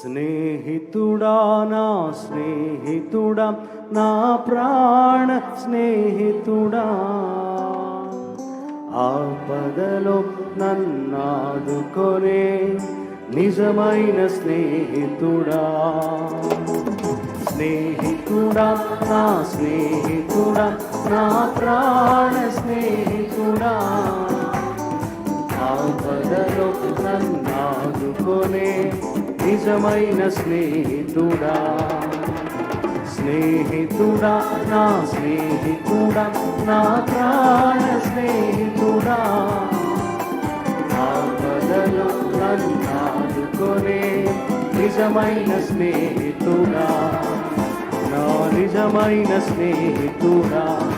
స్నేహితుడా నా స్నేహితుడా నా ప్రాణ స్నేహితుడా ఆపదలో నన్నాదుకొనే నిజమైన స్నేహితుడా స్నేహితుడా నా స్నేహితుడా నా ప్రాణ స్నేహితుడా ఆపదలో నన్నాదుకొనే నిజమైన స్నేహితుడా. స్నేహితుడా నా స్నేహితుడా నా ప్రాణ స్నేహితుడా. ఆపదలో నన్నాదుకొనే నిజమైన స్నేహితుడా. నా నిజమైన స్నేహితుడా.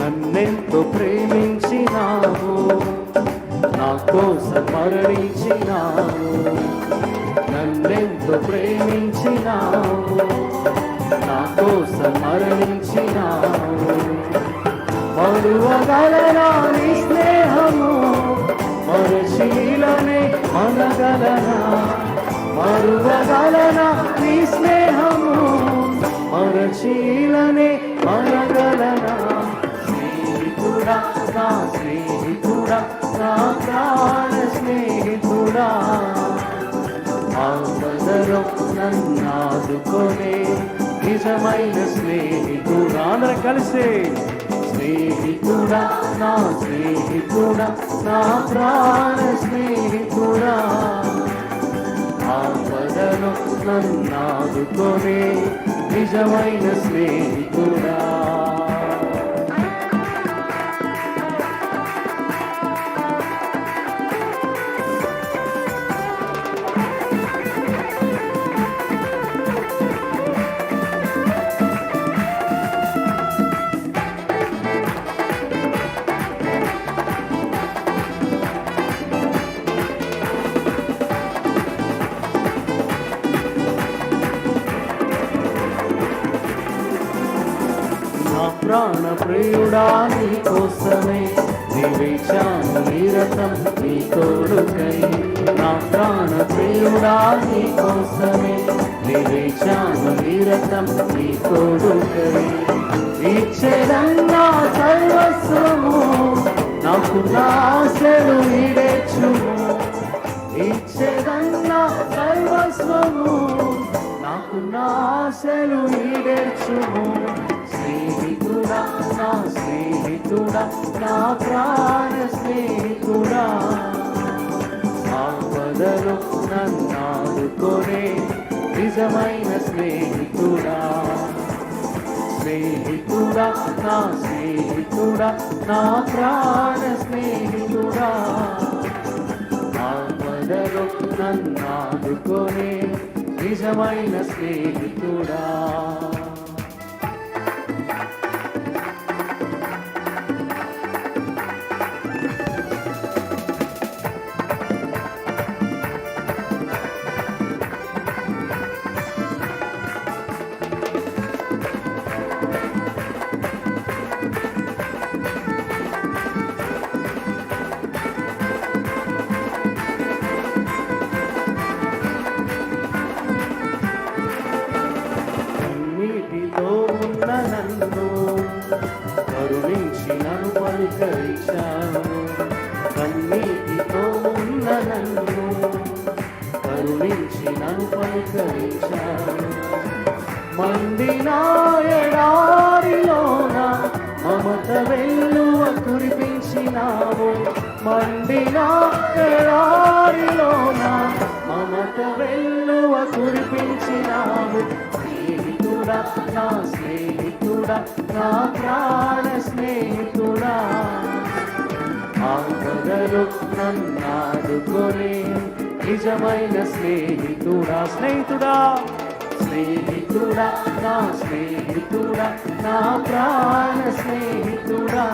నన్నెంతో ప్రేమించినావు నా కోసం మరణించినావు. నన్నెంతో ప్రేమించినావు నా కోసం మరణించినావు మరువగలనా నీ స్నేహము? మరుశీలనే మనగలనా మరువగలనా నీ స్నేహము? మరుశీలనే మనగలనా స్నేహితుడా నా స్నేహితుడా నా ప్రాణ స్నేహ ఆపదలో నన్నాదుకొనే నిజమైన స్నేహితుడా అందరం కలిసి. స్నేహితుడా నా స్నేహితుడా నా ప్రాణ స్నేహితుడా. ఆపదలో నన్నాదుకొనే నిజమైన స్నేహితుడా. నా ప్రాణ ప్రియుడా నీ కోసమే నివేశాను నిరతం నీ తోడుకై. నా ప్రాణ ప్రియుడా నీ కోసమే నివేశాను నిరతం నీ తోడుకై. ఇచ్చేదన్నా సర్వస్వము నాకు నాశలు ఈడేచుము. ఇచ్చేదన్నా సర్వస్వము నాకు నాశలు ఈడేర్చుము. స్నేహితుడా నా స్నేహితుడా నా ప్రాణ స్నేహితుడా. ఆపదలు నన్నాడుకొనే నిజమైన స్నేహితుడా. స్నేహితుడా నా స్నేహితుడా నా ప్రాణ స్నేహితుడా. ఆపదలు నన్నాడుకొనే నిజమైన స్నేహితుడా. నన్ను కన్నీటితో ఉన్న నన్ను కరుణించి నన్ను పలుకరించాను మందిన ఎడారిలోన మమత వెల్లువ కురిపించినావు మందిన ఎడారిలోన మమత వెల్లువ కురిపించినావు. స్నేహితుడా నా స్నేహితుడా నా ప్రాణ స్నేహితుడా. ఆపదలు నన్నాడుకొని నిజమైన స్నేహితుడా స్నేహితుడా. స్నేహితుడా నా స్నేహితుడా నా ప్రాణ స్నేహితుడా.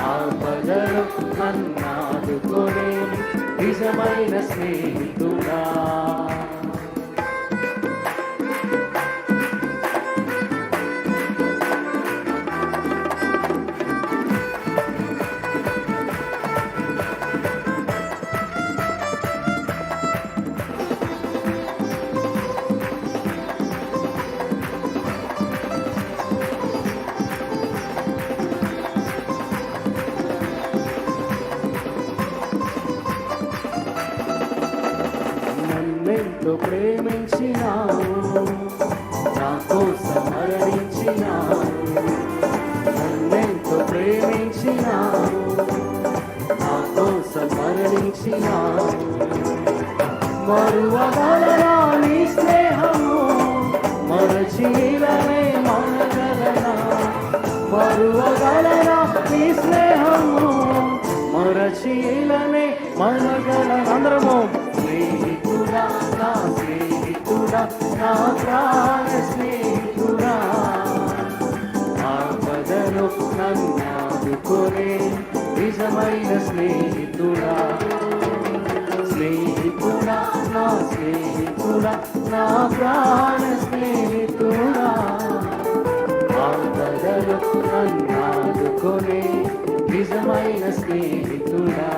ఆపదలు నన్నాడుకొని నిజమైన స్నేహితుడా. మరణించినావు మరువగలరా నీ స్నేహము మరచీలనే మనగలనా మరువగలరా నీ స్నేహము మరచీలనే మనగల అందరము స్నేహితుడా నా స్నేహితుడా నా ప్రాణ స్నేహితుడా ఆపదను నన్నాదుకునే నిజమైన స్నేహితుడా స్నేహితుడా నా స్నేహితుడా నా ప్రాణ స్నేహితుడా. ఆపదలు నన్నాదుకునే నిజమైన స్నేహితుడా.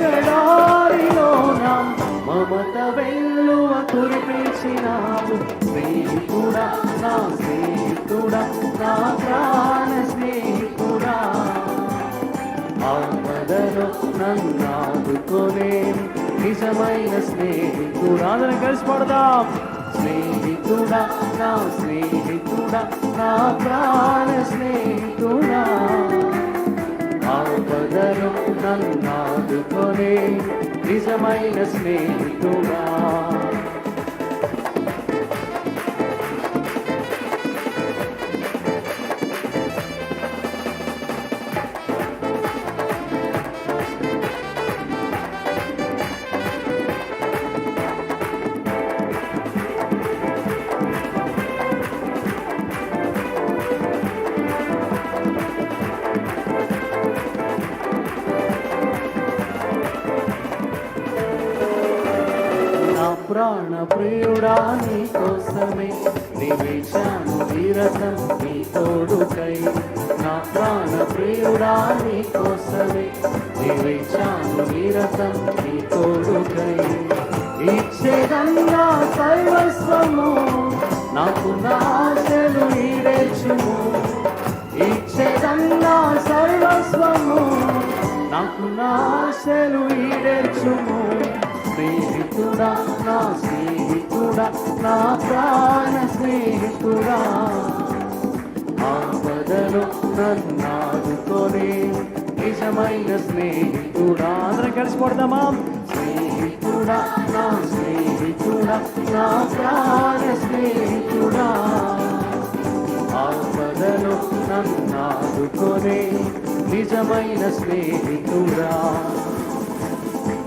ఎడారిలోన మమత వెల్లువ కురిపించినాము స్నేహితుడా నా స్నేహితుడా నా ప్రాణ స్నేహితుడా. ఆపదలో నన్నాదుకునే నిజమైన స్నేహితుడా. అందరం కలిసి పడదాం. స్నేహితుడా నా స్నేహితుడా నా ప్రాణ స్నేహితుడా. ఆపదలో నన్నాదుకునే నిజమైన స్నేహితుడా ప్రాణ ప్రియుడా నీ కోసమే నివేశాను నిరతం నీ తోడుకై నా ప్రాణ ప్రియుడా నీ కోసమే నివేశాను నిరతం నీ తోడుకై ఇచ్చేదన్నా సర్వస్వము నాకు నాశలు ఈడేచుము ఇచ్చేదన్నా సర్వస్వము నాకు నాశలు ఈడేచుము స్నేహితుడా నా స్నేహితుడా నా ప్రాణ స్నేహితుడా ఆపదలో నన్నాదుకొని నిజమైన స్నేహితుడా అందరం కలిసి పడదామా? స్నేహితుడా నా స్నేహితుడా నా ప్రాణ స్నేహితుడా ఆపదలో నన్నాదుకొని నిజమైన స్నేహితుడా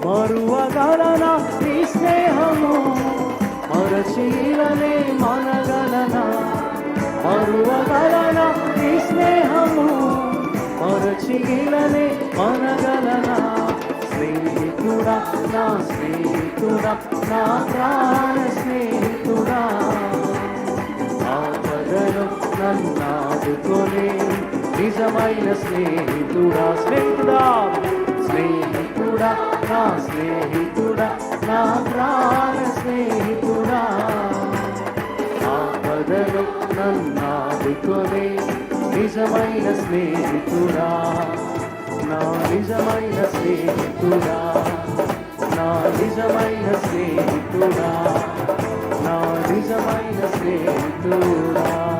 మరువగలన నీ స్నేహము? మరచీలనే మనగలన? మరువగలన నీ స్నేహము? మరచీలనే మనగలన? స్నేహితుడా నా స్నేహితుడా నా ప్రాణ స్నేహితుడా? ఆపదలో నన్నాదుకొని నిజమైన స్నేహితుడా స్నేహితుడా స్నేహితుడా. నా స్నేహితుడా నా ప్రాణ స్నేహితుడా. ఆపదలో నన్నాదుకొని నిజమైన స్నేహితుడా. నా నిజమైన స్నేహితుడా. నా నిజమైన స్నేహితుడా. నా నిజమైన స్నేహితుడా.